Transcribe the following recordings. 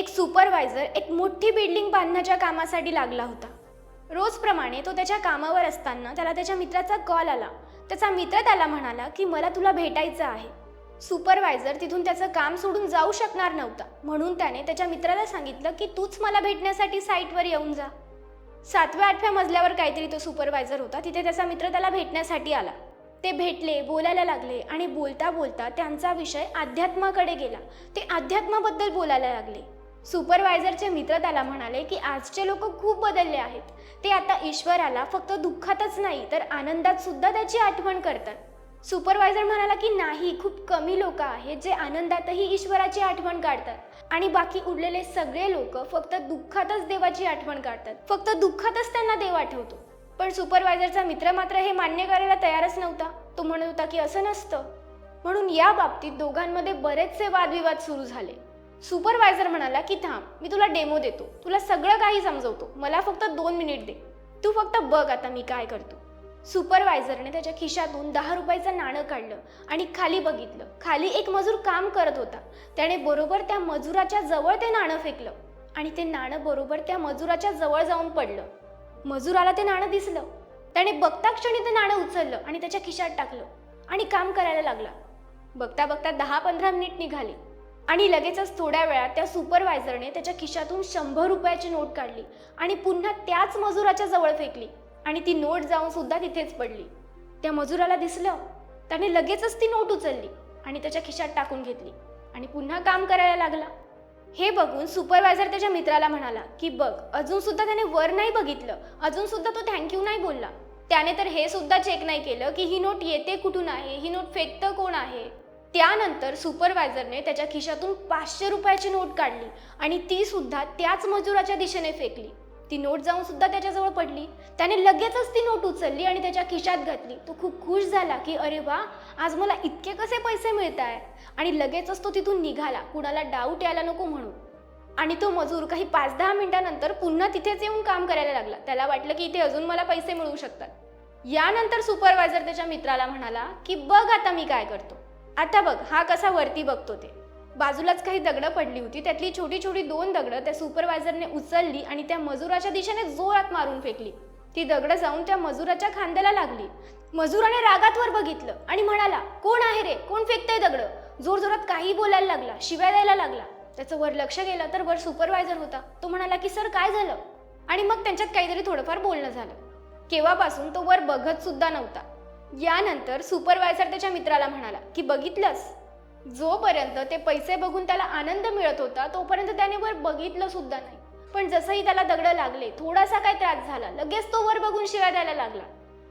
एक सुपरवायझर एक मोठी बिल्डिंग बांधण्याच्या कामासाठी लागला होता. रोजप्रमाणे तो त्याच्या कामावर असताना त्याला त्याच्या मित्राचा कॉल आला. त्याचा मित्र त्याला म्हणाला की मला तुला भेटायचं आहे. सुपरवायझर तिथून त्याचं काम सोडून जाऊ शकणार नव्हता. म्हणून त्याने त्याच्या मित्राला सांगितलं की तूच मला भेटण्यासाठी साईटवर येऊन जा. सातव्या आठव्या मजल्यावर काहीतरी तो सुपरवायझर होता. तिथे त्याचा मित्र त्याला भेटण्यासाठी आला. ते भेटले बोलायला लागले आणि बोलता बोलता त्यांचा विषय अध्यात्माकडे गेला. ते अध्यात्माबद्दल बोलायला लागले. सुपरवायझरचे मित्र त्याला म्हणाले की आजचे लोक खूप बदलले आहेत. ते आता ईश्वराला फक्त दुःखातच नाही तर आनंदात सुद्धा त्याची आठवण करतात. सुपरवायझर म्हणाला की नाही खूप कमी लोक आहेत जे आनंदातही ईश्वराची आठवण काढतात. आणि बाकी उरलेले सगळे लोक फक्त दुःखातच देवाची आठवण काढतात. फक्त दुःखातच त्यांना देव आठवतो. पण सुपरवायझरचा मित्र मात्र हे मान्य करायला तयारच नव्हता. तो म्हणत होता की असं नसतं. म्हणून या बाबतीत दोघांमध्ये बरेचसे वादविवाद सुरू झाले. सुपरवायझर म्हणाला की थांब मी तुला डेमो देतो. तुला सगळं काही समजवतो. मला फक्त दोन मिनिट दे. तू फक्त बघ आता मी काय करतो. सुपरवायझरने त्याच्या खिशातून दहा रुपयाचं नाणं काढलं आणि खाली बघितलं. खाली एक मजूर काम करत होता. त्याने बरोबर त्या मजुराच्या जवळ ते नाणं फेकलं आणि ते नाणं बरोबर त्या मजुराच्या जवळ जाऊन पडलं. मजुराला ते नाणं दिसलं. त्याने बघता क्षणी ते नाणं उचललं आणि त्याच्या खिशात टाकलं आणि काम करायला लागला. बघता बघता दहा पंधरा मिनिट निघाली. आणि लगेचच थोड्या वेळात त्या सुपरवायझरने त्याच्या खिशातून शंभर रुपयाची नोट काढली आणि पुन्हा त्याच मजुराच्या जवळ फेकली आणि ती नोट जाऊन सुद्धा तिथेच पडली. त्या मजुराला दिसलं त्याने लगेचच ती नोट उचलली आणि त्याच्या खिशात टाकून घेतली आणि पुन्हा काम करायला लागला. हे बघून सुपरवायझर त्याच्या मित्राला म्हणाला की बघ अजून सुद्धा त्याने वर नाही बघितलं अजून सुद्धा तो थँक्यू नाही बोलला. त्याने तर हे सुद्धा चेक नाही केलं की ही नोट येते कुठून आहे ही नोट फेकतं कोण आहे? त्यानंतर सुपरवायझरने त्याच्या खिशातून पाचशे रुपयाची नोट काढली आणि ती सुद्धा त्याच मजुराच्या दिशेने फेकली. ती नोट जाऊन सुद्धा त्याच्याजवळ पडली. त्याने लगेचच ती नोट उचलली आणि त्याच्या खिशात घातली. तो खूप खुश झाला की अरे वा आज मला इतके कसे पैसे मिळत आहे आणि लगेचच तो तिथून निघाला. कुणाला डाऊट यायला नको म्हणून. आणि तो मजूर काही पाच दहा मिनिटानंतर पुन्हा तिथेच येऊन काम करायला लागला. त्याला वाटलं की इथे अजून मला पैसे मिळू शकतात. यानंतर सुपरवायझर त्याच्या मित्राला म्हणाला की बघ आता मी काय करतो. आता बघ हा कसा वरती बघतो ते. बाजूलाच काही दगडं पडली होती त्यातली छोटी छोटी दोन दगडं त्या सुपरवायझरने उचलली आणि त्या मजुराच्या दिशेने जोरात मारून फेकली. ती दगडं जाऊन त्या मजुराच्या खांद्याला लागली. मजुराने रागात वर बघितलं आणि म्हणाला कोण आहे रे? कोण फेकतंय दगडं? जोरजोरात काही बोलायला लागला शिव्या द्यायला लागला. त्याचं वर लक्ष गेलं तर वर सुपरवायझर होता. तो म्हणाला की सर काय झालं? आणि मग त्यांच्यात काहीतरी थोडंफार बोलणं झालं. केव्हापासून तो वर बघत सुद्धा नव्हता. यानंतर सुपरवायझर त्याच्या मित्राला म्हणाला की बघितलंस? जोपर्यंत ते पैसे बघून त्याला आनंद मिळत होता तोपर्यंत त्याने वर बघितलं सुद्धा नाही. पण जसंही त्याला दगड लागले थोडासा काय त्रास झाला लगेच तो वर बघून शिवाय द्यायला लागला.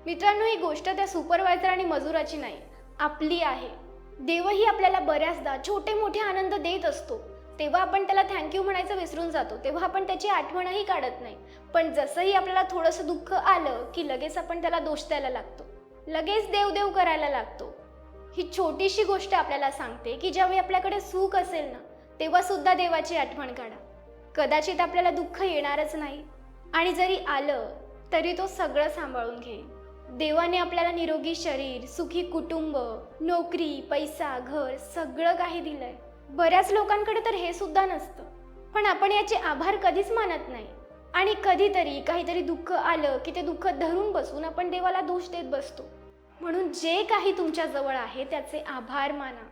मित्रांनो ही गोष्ट त्या सुपरवायझर आणि मजुराची नाही आपली आहे. देवही आपल्याला बऱ्याचदा छोटे मोठे आनंद देत असतो. तेव्हा आपण त्याला थँक्यू म्हणायचं विसरून जातो तेव्हा आपण त्याची आठवणही काढत नाही. पण जसंही आपल्याला थोडंसं दुःख आलं की लगेच आपण त्याला दोष द्यायला लागतो. लगेच देवदेव करायला लागतो. ही छोटीशी गोष्ट आपल्याला सांगते की ज्यावेळी आपल्याकडे सुख असेल ना तेव्हा सुद्धा देवाची आठवण काढा. कदाचित आपल्याला दुःख येणारच नाही. आणि जरी आलं तरी तो सगळं सांभाळून घेईल. देवाने आपल्याला निरोगी शरीर सुखी कुटुंब नोकरी पैसा घर सगळं काही दिलंय. बऱ्याच लोकांकडे तर हे सुद्धा नसतं. पण आपण याचे आभार कधीच मानत नाही. आणि कधीतरी काहीतरी दुःख आलं की ते दुःख धरून बसून आपण देवाला दोष देत बसतो. म्हणून जे काही तुमच्याजवळ आहे त्याचे आभार माना.